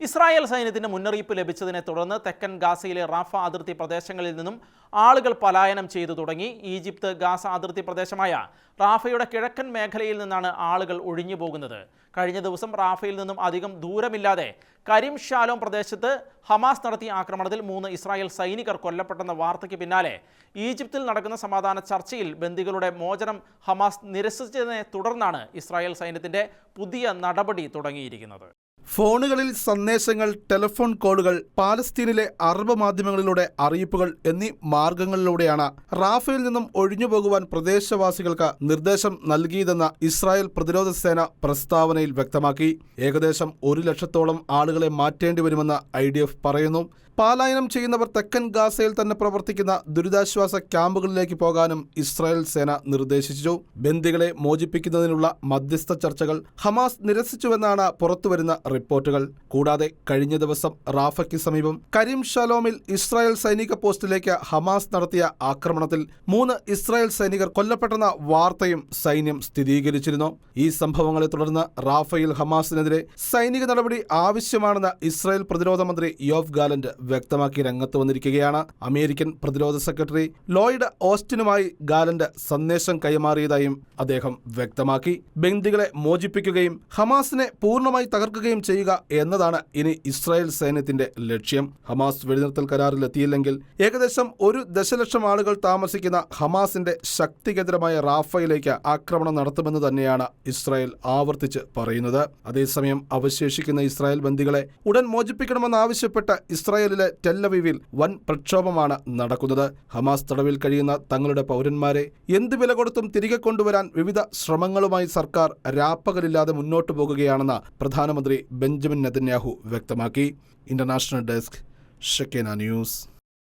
Israel സൈന്യത്തിന് മുന്നറിയിപ്പ് ലഭിച്ചതിനെ തുടർന്ന് തെക്കൻ ഗാസയിലെ റാഫ അതിർത്തി പ്രദേശങ്ങളിൽ നിന്നും ആളുകൾ പലായനം ചെയ്തു തുടങ്ങി. ഈജിപ്ത് ഗാസ അതിർത്തി പ്രദേശമായ റാഫയുടെ കിഴക്കൻ മേഖലയിൽ നിന്നാണ് ആളുകൾ ഒഴിഞ്ഞു പോകുന്നത്. കഴിഞ്ഞ ദിവസം റാഫയിൽ നിന്നും അധികം ദൂരമില്ലാതെ കരീം ഷാലോം പ്രദേശത്ത് ഹമാസ് നടത്തിയ ആക്രമണത്തിൽ മൂന്ന് ഇസ്രായേൽ സൈനികർ കൊല്ലപ്പെട്ടെന്ന വാർത്തയ്ക്ക് പിന്നാലെ ഈജിപ്തിൽ നടക്കുന്ന സമാധാന ചർച്ചയിൽ ബന്ദികളുടെ മോചനം ഹമാസ് നിരസിച്ചതിനെ തുടർന്നാണ് ഇസ്രായേൽ സൈന്യത്തിന്റെ പുതിയ നടപടി തുടങ്ങിയിരിക്കുന്നത്. ഫോണുകളിൽ സന്ദേശങ്ങൾ ടെലിഫോൺ കോളുകൾ പാലസ്തീനിലെ അറബ് മാധ്യമങ്ങളിലൂടെ അറിയിപ്പുകൾ എന്നീ മാർഗങ്ങളിലൂടെയാണ് റാഫയിൽ നിന്നും ഒഴിഞ്ഞുപോകുവാൻ പ്രദേശവാസികൾക്ക് നിർദ്ദേശം നൽകിയതെന്ന് ഇസ്രായേൽ പ്രതിരോധ സേന പ്രസ്താവനയിൽ വ്യക്തമാക്കി. ഏകദേശം ഒരു ലക്ഷത്തോളം ആളുകളെ മാറ്റേണ്ടി വരുമെന്ന് ഐ പറയുന്നു. പാലായനം ചെയ്യുന്നവർ തെക്കൻ ഗാസയിൽ തന്നെ പ്രവർത്തിക്കുന്ന ദുരിതാശ്വാസ ക്യാമ്പുകളിലേക്ക് പോകാനും ഇസ്രായേൽ സേന നിർദ്ദേശിച്ചു. ബന്ദികളെ മോചിപ്പിക്കുന്നതിനുള്ള മധ്യസ്ഥ ചർച്ചകൾ ഹമാസ് നിരസിച്ചുവെന്നാണ് പുറത്തുവരുന്ന റിപ്പോർട്ടുകൾ. കൂടാതെ കഴിഞ്ഞ ദിവസം റാഫയ്ക്ക് സമീപം കരീം ഷലോമിൽ ഇസ്രായേൽ സൈനിക പോസ്റ്റിലേക്ക് ഹമാസ് നടത്തിയ ആക്രമണത്തിൽ മൂന്ന് ഇസ്രായേൽ സൈനികർ കൊല്ലപ്പെട്ടെന്ന വാർത്തയും സൈന്യം സ്ഥിരീകരിച്ചിരുന്നു. ഈ സംഭവങ്ങളെ തുടർന്ന് റാഫയിൽ ഹമാസിനെതിരെ സൈനിക നടപടി ആവശ്യമാണെന്ന് ഇസ്രായേൽ പ്രതിരോധ മന്ത്രി യോഫ് ഗാലന്റ് വ്യക്തമാക്കി രംഗത്ത് വന്നിരിക്കുകയാണ്. അമേരിക്കൻ പ്രതിരോധ സെക്രട്ടറി ലോയിഡ് ഓസ്റ്റിനുമായി ഗാലന്റ് സന്ദേശം കൈമാറിയതായും അദ്ദേഹം വ്യക്തമാക്കി. ബന്ദികളെ മോചിപ്പിക്കുകയും ഹമാസിനെ പൂർണമായി തകർക്കുകയും ചെയ്യുക എന്നതാണ് ഇനി ഇസ്രായേൽ സൈന്യത്തിന്റെ ലക്ഷ്യം. ഹമാസ് വെടിനിർത്തൽ കരാറിലെത്തിയില്ലെങ്കിൽ ഏകദേശം ഒരു ദശലക്ഷം ആളുകൾ താമസിക്കുന്ന ഹമാസിന്റെ ശക്തികേന്ദ്രമായ റാഫയിലേക്ക് ആക്രമണം നടത്തുമെന്ന് തന്നെയാണ് ഇസ്രായേൽ ആവർത്തിച്ച് പറയുന്നത്. അതേസമയം അവശേഷിക്കുന്ന ഇസ്രായേൽ ബന്ദികളെ ഉടൻ മോചിപ്പിക്കണമെന്നാവശ്യപ്പെട്ട് ഇസ്രായേലിലെ ടെല്ലവിവിൽ വൻ പ്രക്ഷോഭമാണ് നടക്കുന്നത്. ഹമാസ് തടവിൽ കഴിയുന്ന തങ്ങളുടെ പൗരന്മാരെ എന്ത് വില കൊടുത്തും തിരികെ കൊണ്ടുവരാൻ വിവിധ ശ്രമങ്ങളുമായി സർക്കാർ രാപ്പകലില്ലാതെ മുന്നോട്ടു പോകുകയാണെന്ന് പ്രധാനമന്ത്രി ബെഞ്ചമിൻ നെതന്യാഹു വ്യക്തമാക്കി. ഇന്റർനാഷണൽ ഡെസ്ക് ഷെക്കേന ന്യൂസ്.